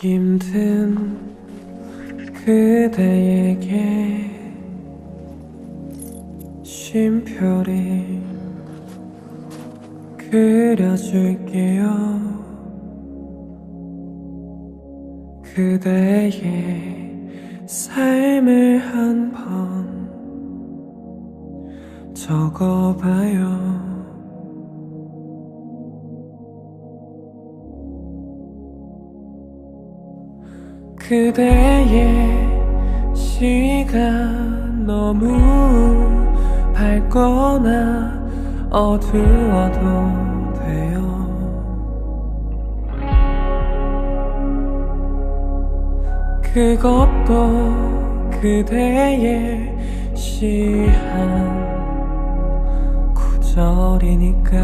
힘든 그대에게 쉼표를 그려줄게요. 그대의 삶을 한 번 적어봐요 그대의 시간 너무 밝거나 어두워도 돼요. 그것도 그대의 시한 구절이니까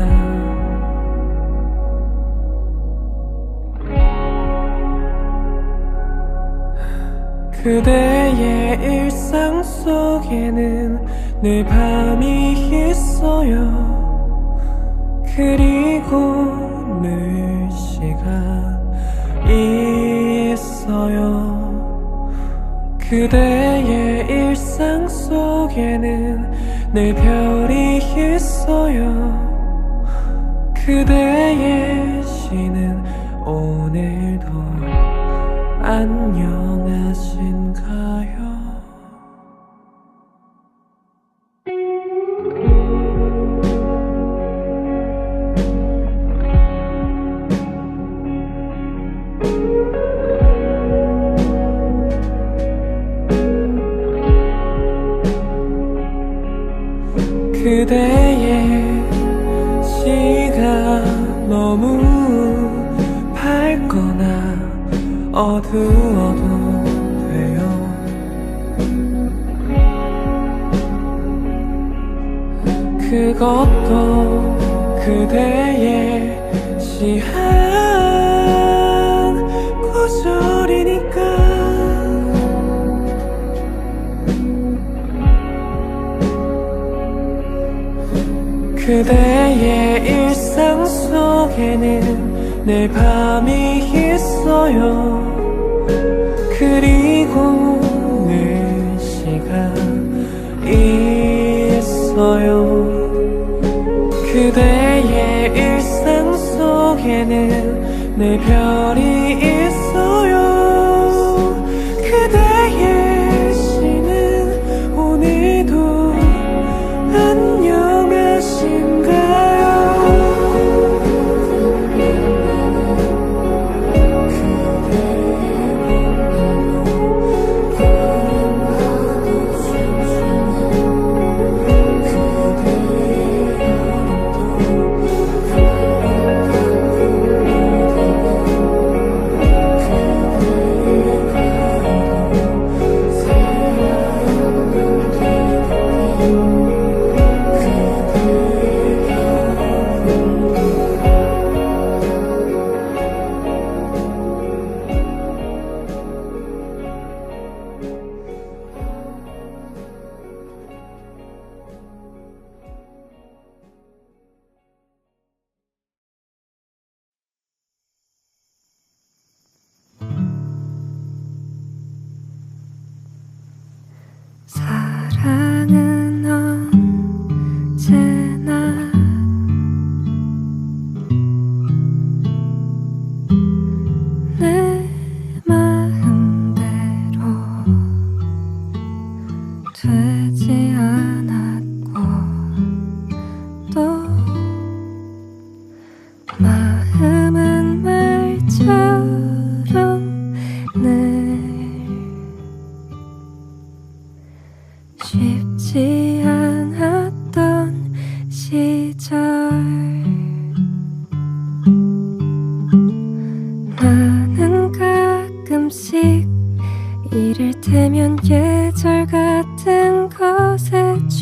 그대의 일상 속에는 늘 밤이 있어요. 그리고 늘 시간이 있어요. 그대의 일상 속에는 늘 별이 있어요. 그대의 시는 오늘도 안녕하신 그대의 일상 속에는 늘 밤이 있어요. 그리고 늘 시간이 있어요. 그대의 일상 속에는 늘 별이 있어요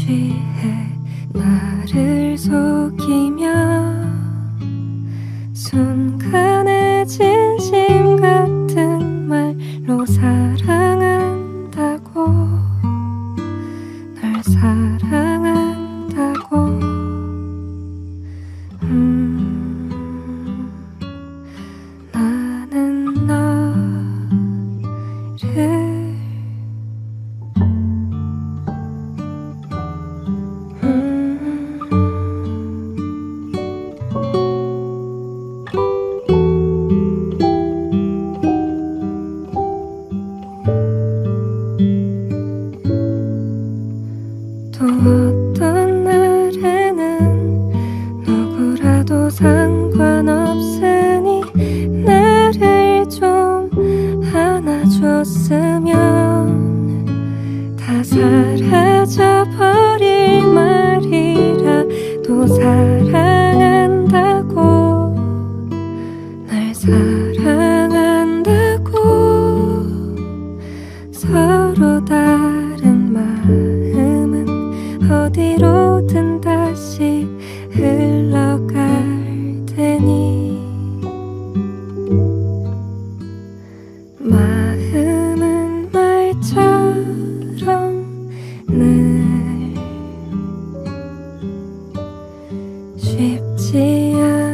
취해 나를 속 상관없으니 나를 좀 안아줬으면 다 사라져버릴 말이라도 사라 쉽지 않아.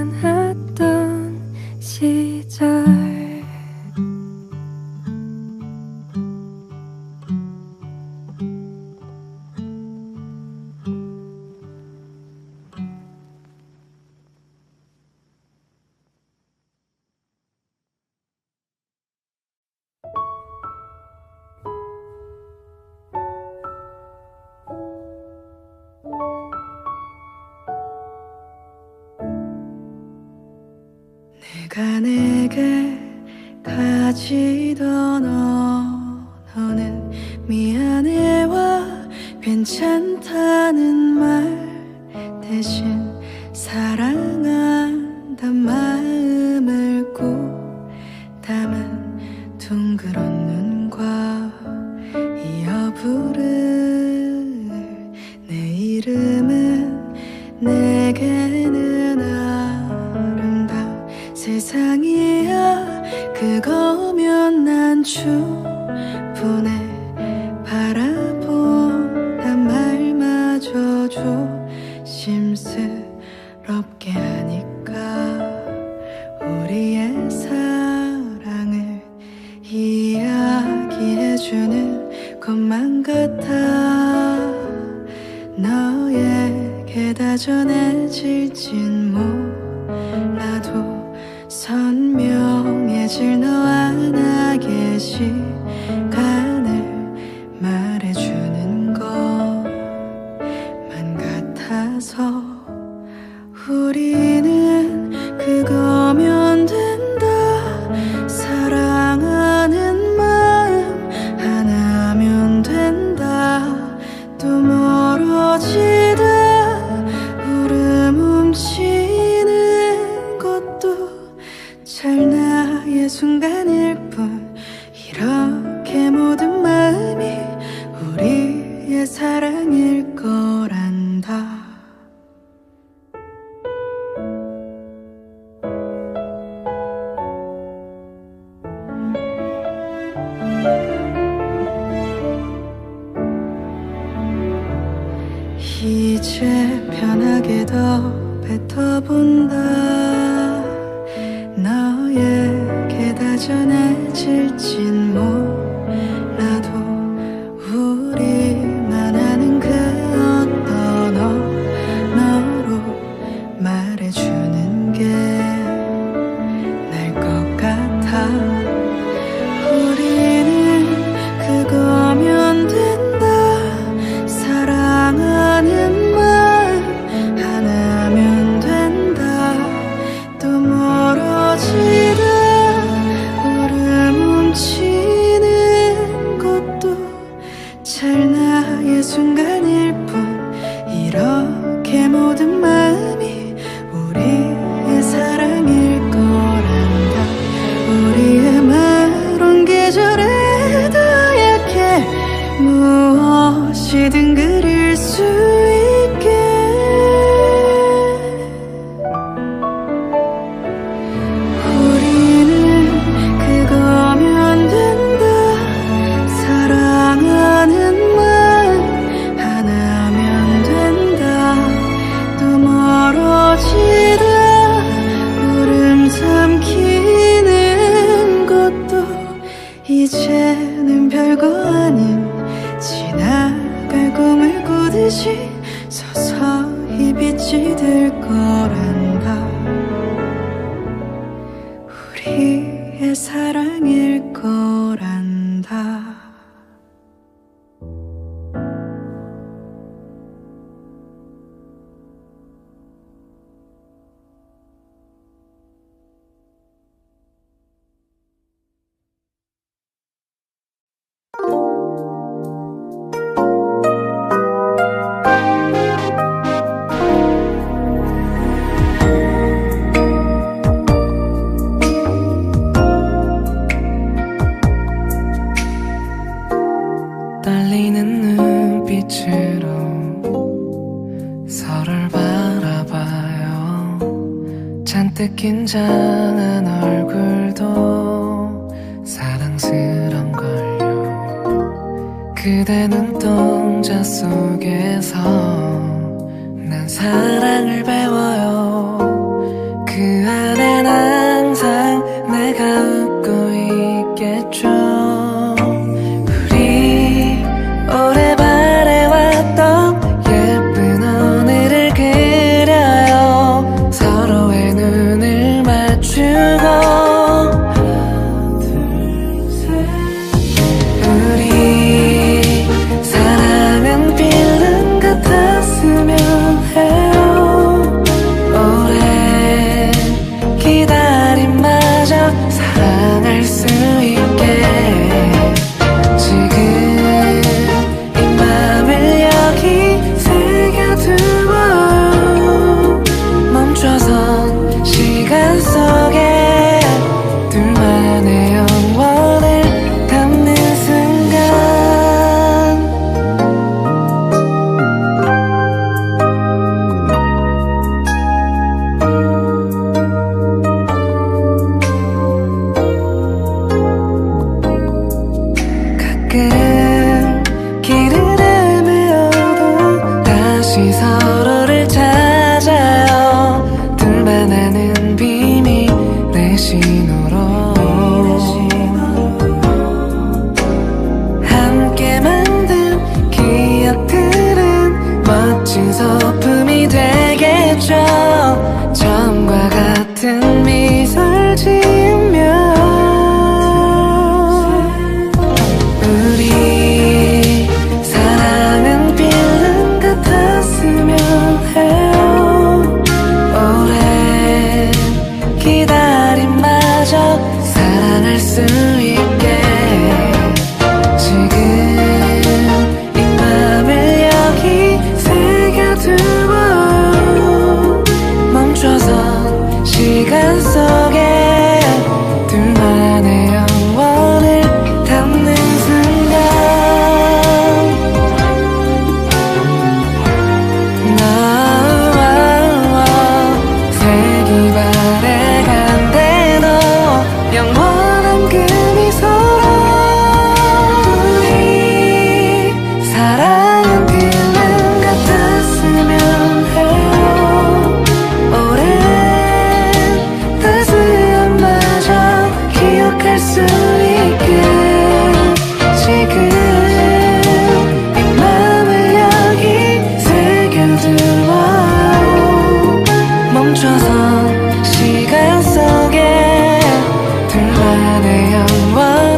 진우와 나 계시 이제 편하게 더 뱉어본다. 너에게 다전해질지 별거 아닌 지나갈 꿈을 꾸듯이 서서히 빛이 될 거라. 떨리는 눈빛으로 서로를 바라봐요. 잔뜩 긴장한 얼굴도 사랑스런걸요. 그대 눈동자 속에서 난 사랑을 배워요. she's on 멈춰선 시간 속에 둘만의 영원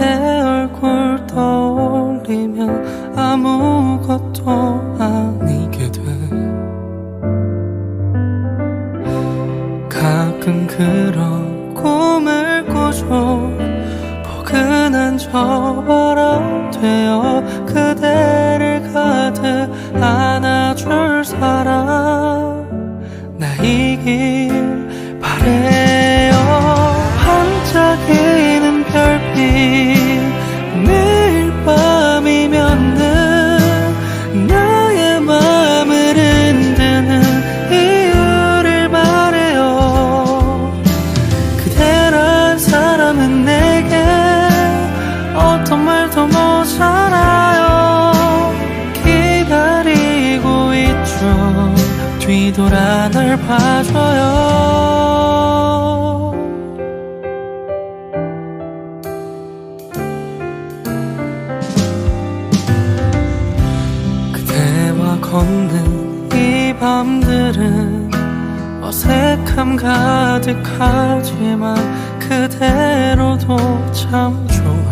새 얼굴 살아요? 기다리고 있죠. 뒤돌아 널 봐줘요. 그대와 걷는 이 밤들은 어색함 가득하지만 그대로도 참 좋아.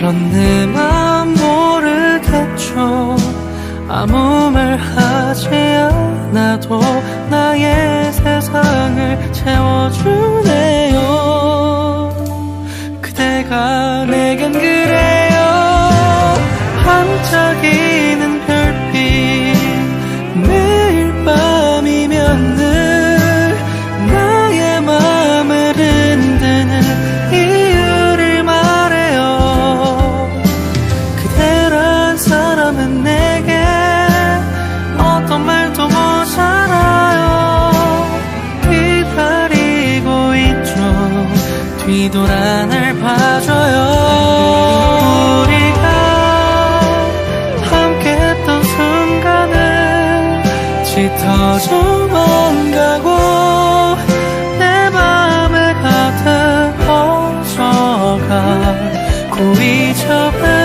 그런 내 맘 모르겠죠 아무 말 하지 않아도 나의 세상을 채워주네요. 그대가 내겐 그래요. 반짝이 help